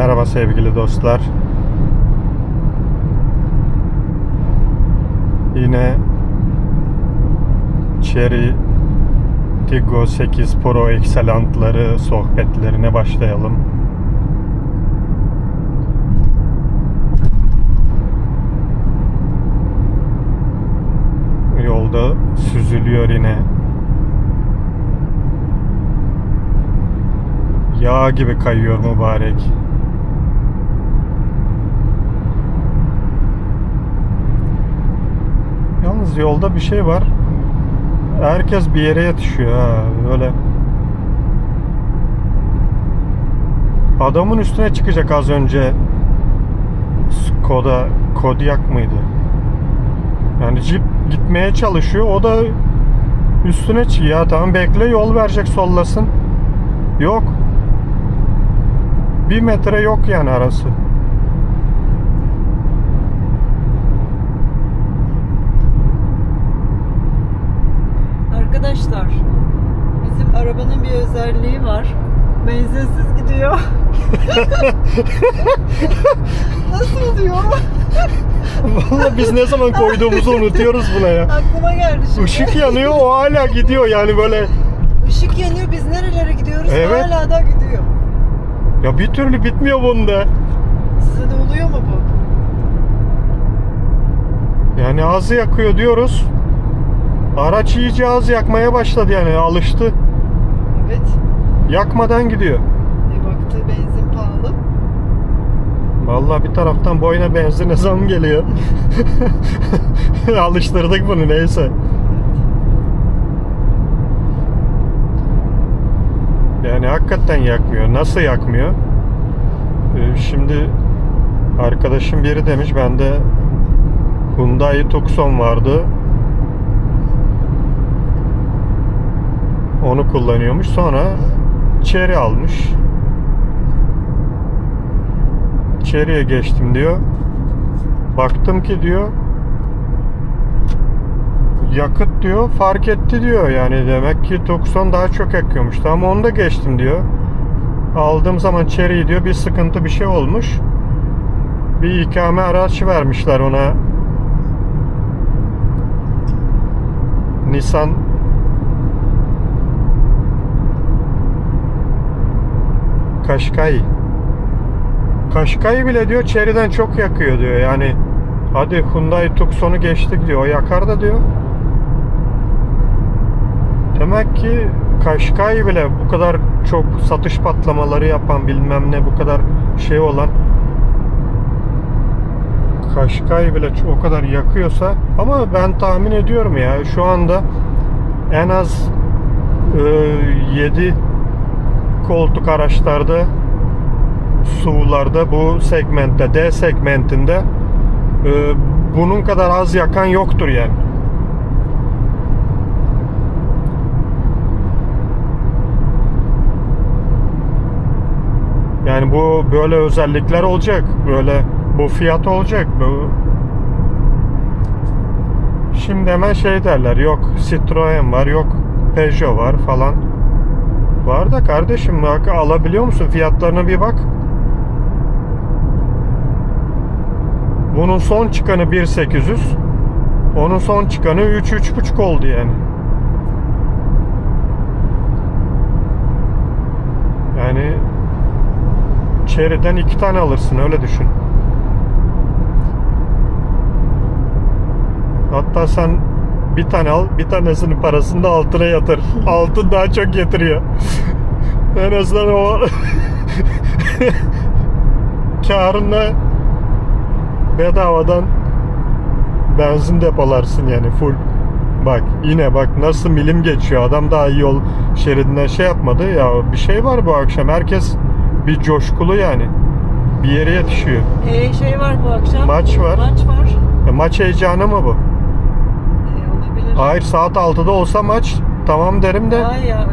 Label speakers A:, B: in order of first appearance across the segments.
A: Merhaba sevgili dostlar. Yine Cherry Tiggo 8 Pro Excellent'ları sohbetlerine başlayalım. Yolda süzülüyor yine. Yağ gibi kayıyor mübarek. Yalnız yolda bir şey var. Herkes bir yere yetişiyor ha. Böyle Adamın üstüne çıkacak az önce Skoda Kodiak mıydı? Yani Jeep gitmeye çalışıyor. O da üstüne çıkıyor. Ya tamam bekle yol verecek sollasın. Yok. Bir metre yok yani arası.
B: Arkadaşlar bizim arabanın bir özelliği var. Benzinsiz gidiyor. Nasıl oluyor?
A: Vallahi biz ne zaman koyduğumuzu unutuyoruz buna ya.
B: Aklıma geldi şimdi.
A: Işık yanıyor o hala gidiyor yani böyle
B: Işık yanıyor biz nerelere gidiyoruz
A: Evet.
B: hala da gidiyor.
A: ya bir türlü bitmiyor bunda.
B: Size de oluyor mu bu?
A: Yani az yakıyor diyoruz. Araç iyice az yakmaya başladı yani alıştı.
B: Evet.
A: Yakmadan gidiyor.
B: E baktı benzin pahalı.
A: Vallahi bir taraftan boyuna benzine zam geliyor. Alıştırdık bunu neyse. Yani hakikaten yakmıyor. Nasıl yakmıyor? Ee, şimdi arkadaşım biri demiş bende Hyundai Tucson vardı. Onu kullanıyormuş. Sonra Cherry almış. Cherry'e geçtim diyor. Baktım ki diyor yakıt diyor fark etti diyor. Yani demek ki Tucson daha çok yakıyormuş. Ama onu da geçtim diyor. Aldığım zaman Cherry diyor bir sıkıntı bir şey olmuş. Bir ikame araç vermişler ona. Nissan Kaşkay. Kaşkay bile diyor Cherry'den çok yakıyor diyor. Yani hadi Hyundai Tucson'u geçtik diyor. O yakar da diyor. Demek ki Kaşkay bile bu kadar çok satış patlamaları yapan bilmem ne bu kadar şey olan Kaşkay bile o kadar yakıyorsa ama ben tahmin ediyorum ya şu anda en az 7 koltuk araçlarda SUV'larda bu segmentte D segmentinde e, bunun kadar az yakan yoktur yani. Yani bu böyle özellikler olacak. Böyle bu fiyat olacak. Bu Şimdi hemen şey derler. Yok Citroen var, yok Peugeot var falan. Var da kardeşim bak alabiliyor musun? Fiyatlarına bir bak. Bunun son çıkanı 1800. Onun son çıkanı 3 3,5 oldu yani. Yani Cherry'den iki tane alırsın öyle düşün. Hatta sen bir tane al, bir tanesinin parasını da altına yatır. Altın daha çok getiriyor. en azından o karını bedavadan benzin depolarsın yani full. Bak yine bak nasıl milim geçiyor. Adam daha yol şeridinden şey yapmadı. Ya bir şey var bu akşam. Herkes bir coşkulu yani. Bir yere yetişiyor.
B: E şey var bu akşam.
A: Maç var.
B: Maç var.
A: E, maç heyecanı mı bu? Hayır saat 6'da olsa maç tamam derim de
B: Ay ya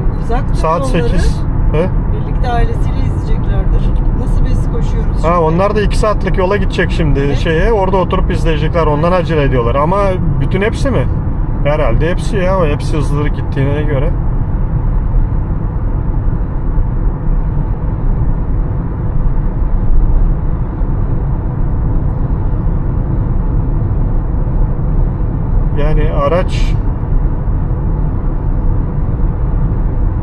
B: mı
A: saat
B: onları?
A: 8. He?
B: Birlikte ailesiyle izleyeceklerdir. Nasıl biz koşuyoruz?
A: Ha
B: şimdi?
A: onlar da 2 saatlik yola gidecek şimdi
B: Evet.
A: şeye. Orada oturup izleyecekler. Ondan acele ediyorlar. Ama bütün hepsi mi? Herhalde hepsi ya. Hepsi hızlı gittiğine göre. Yani araç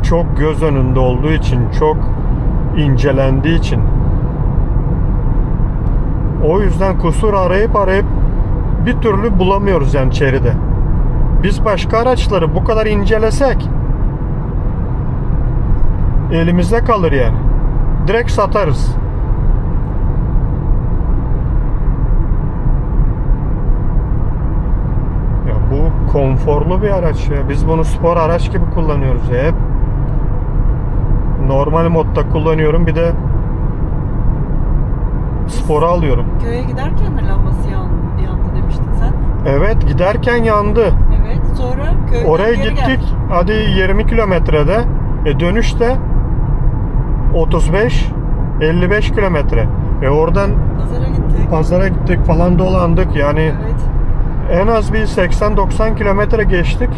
A: çok göz önünde olduğu için, çok incelendiği için o yüzden kusur arayıp arayıp bir türlü bulamıyoruz yani çeride. Biz başka araçları bu kadar incelesek elimizde kalır yani. Direkt satarız. Ya bu konforlu bir araç ya. Biz bunu spor araç gibi kullanıyoruz ya hep. Normal modda kullanıyorum bir de spora alıyorum.
B: Köye giderken de lambası yan, yandı demiştin sen.
A: Evet giderken yandı.
B: Evet. Sonra köyden
A: Oraya
B: geri
A: gittik.
B: geldik.
A: Hadi 20 kilometrede. E dönüşte 35 55 kilometre. E oradan
B: Pazara gittik.
A: pazara gittik falan dolandık. Yani
B: Evet.
A: En az bir 80-90 kilometre geçtik.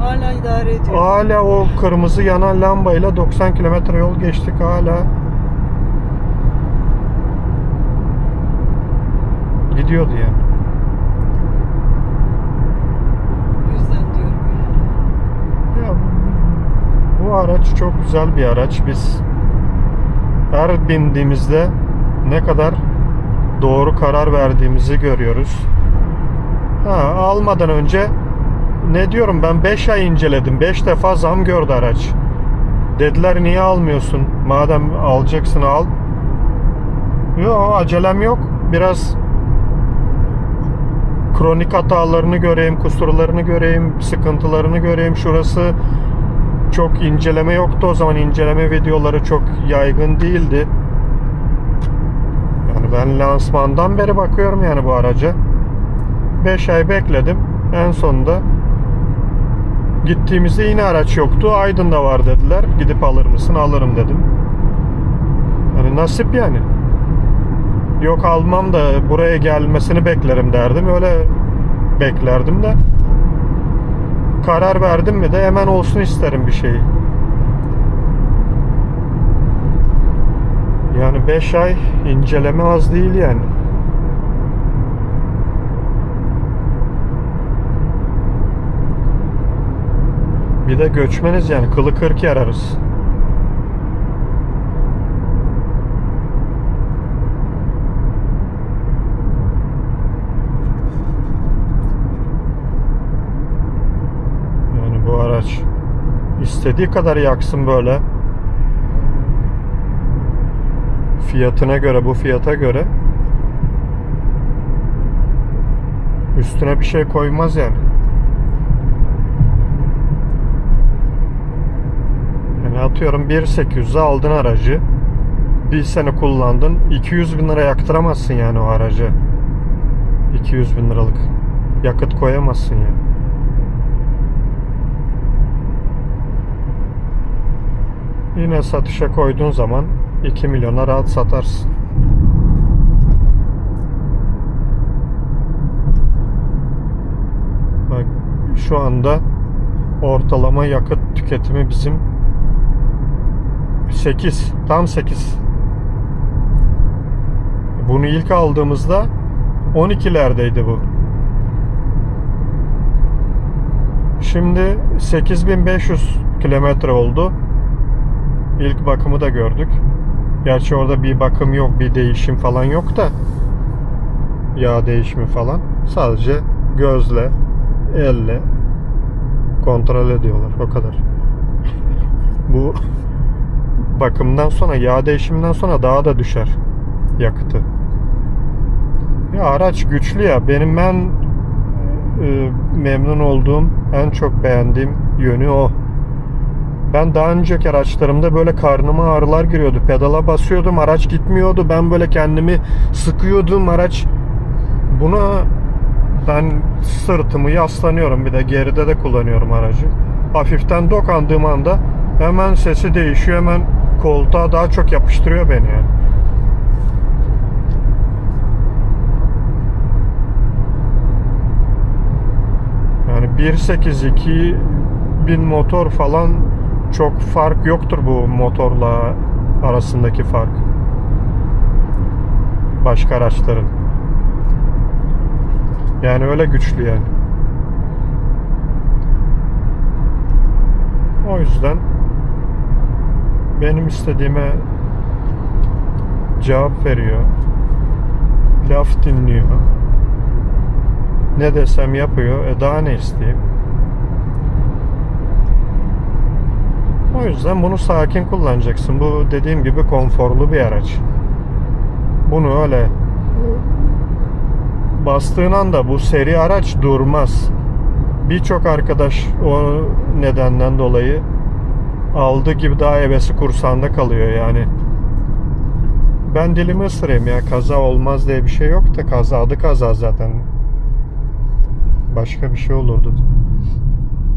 B: Hala idare ediyor.
A: Hala o kırmızı yanan lambayla 90 kilometre yol geçtik hala. Gidiyordu yani.
B: O yüzden diyorum yani.
A: Ya, bu araç çok güzel bir araç. Biz her bindiğimizde ne kadar doğru karar verdiğimizi görüyoruz. Ha, almadan önce ne diyorum ben 5 ay inceledim. 5 defa zam gördü araç. Dediler niye almıyorsun? Madem alacaksın al. Yok acelem yok. Biraz kronik hatalarını göreyim, kusurlarını göreyim, sıkıntılarını göreyim. Şurası çok inceleme yoktu o zaman inceleme videoları çok yaygın değildi. Yani ben lansmandan beri bakıyorum yani bu araca. 5 ay bekledim. En sonunda gittiğimizde yine araç yoktu. Aydın'da var dediler. Gidip alır mısın? Alırım dedim. Yani nasip yani. Yok almam da buraya gelmesini beklerim derdim. Öyle beklerdim de karar verdim mi de hemen olsun isterim bir şeyi. Yani 5 ay inceleme az değil yani. Bir de göçmeniz yani kılı kırk yararız. Yani bu araç istediği kadar yaksın böyle. Fiyatına göre bu fiyata göre üstüne bir şey koymaz yani. Yani atıyorum 1.800'e aldın aracı. Bir sene kullandın. 200 bin lira yaktıramazsın yani o araca. 200 bin liralık yakıt koyamazsın yani. Yine satışa koyduğun zaman 2 milyona rahat satarsın. Bak şu anda ortalama yakıt tüketimi bizim 8 tam 8 bunu ilk aldığımızda 12'lerdeydi bu. Şimdi 8500 kilometre oldu. İlk bakımı da gördük. Gerçi orada bir bakım yok bir değişim falan yok da. Yağ değişimi falan. Sadece gözle elle kontrol ediyorlar o kadar. Bu bakımdan sonra yağ değişiminden sonra daha da düşer yakıtı. Ya araç güçlü ya. Benim ben e, memnun olduğum, en çok beğendiğim yönü o. Ben daha önceki araçlarımda böyle karnıma ağrılar giriyordu. Pedala basıyordum, araç gitmiyordu. Ben böyle kendimi sıkıyordum. Araç buna ben sırtımı yaslanıyorum. Bir de geride de kullanıyorum aracı. Hafiften dokandığım anda hemen sesi değişiyor. Hemen koltuğa daha çok yapıştırıyor beni yani. Yani 1.8 bin motor falan çok fark yoktur bu motorla arasındaki fark. Başka araçların. Yani öyle güçlü yani. O yüzden benim istediğime cevap veriyor. Laf dinliyor. Ne desem yapıyor. E daha ne isteyeyim? O yüzden bunu sakin kullanacaksın. Bu dediğim gibi konforlu bir araç. Bunu öyle bastığın anda bu seri araç durmaz. Birçok arkadaş o nedenden dolayı aldığı gibi daha hevesi kursağında kalıyor yani. Ben dilimi ısırayım ya kaza olmaz diye bir şey yok da kaza adı kaza zaten. Başka bir şey olurdu.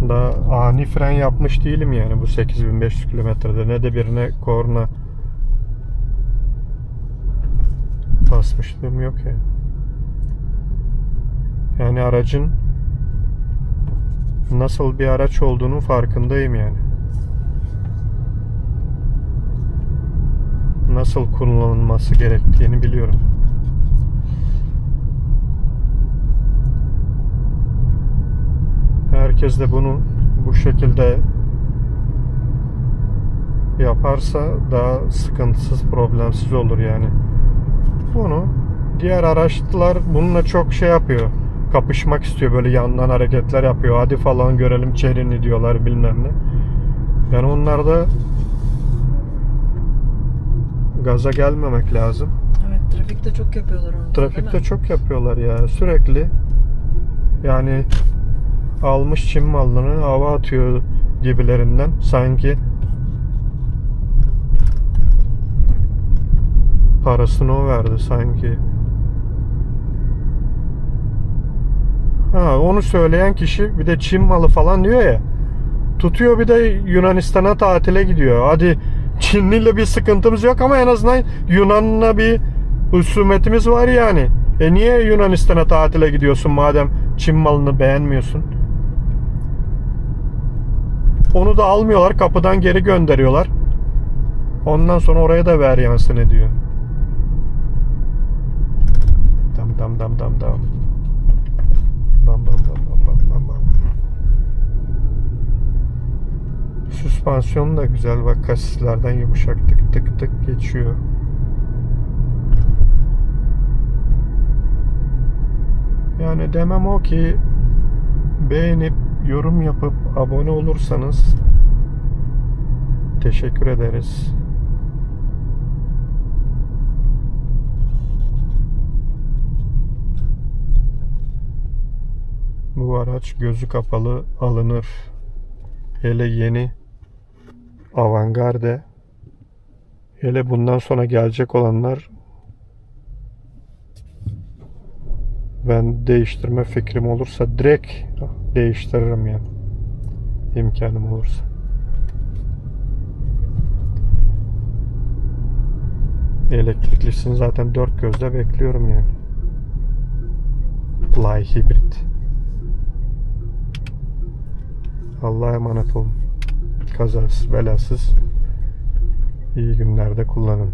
A: Daha ani fren yapmış değilim yani bu 8500 kilometrede ne de birine korna basmışlığım yok yani. Yani aracın nasıl bir araç olduğunun farkındayım yani. Nasıl kullanılması gerektiğini biliyorum. Herkes de bunu bu şekilde yaparsa daha sıkıntısız, problemsiz olur yani. Bunu diğer araçlar bununla çok şey yapıyor. Kapışmak istiyor böyle yandan hareketler yapıyor. Hadi falan görelim çerini diyorlar bilmem ne. Yani onlarda gaza gelmemek lazım.
B: Evet trafikte çok yapıyorlar onu.
A: Trafikte çok yapıyorlar ya sürekli. Yani almış Çin malını hava atıyor gibilerinden sanki parasını o verdi sanki. Ha onu söyleyen kişi bir de Çin malı falan diyor ya. Tutuyor bir de Yunanistan'a tatile gidiyor. Hadi Çinliyle bir sıkıntımız yok ama en azından Yunan'la bir husumetimiz var yani. E niye Yunanistan'a tatile gidiyorsun madem Çin malını beğenmiyorsun? Onu da almıyorlar kapıdan geri gönderiyorlar. Ondan sonra oraya da ver yansın ediyor. Dam dam dam dam dam. Bam bam bam bam bam. Süspansiyon da güzel bak kasislerden yumuşak tık tık tık geçiyor. Yani demem o ki beğenip yorum yapıp abone olursanız teşekkür ederiz. Bu araç gözü kapalı alınır. Hele yeni avantgarde hele bundan sonra gelecek olanlar ben değiştirme fikrim olursa direkt değiştiririm yani. İmkanım olursa. Elektriklisini zaten dört gözle bekliyorum yani. Fly hibrit. Allah'a emanet olun. Kazasız belasız iyi günlerde kullanın.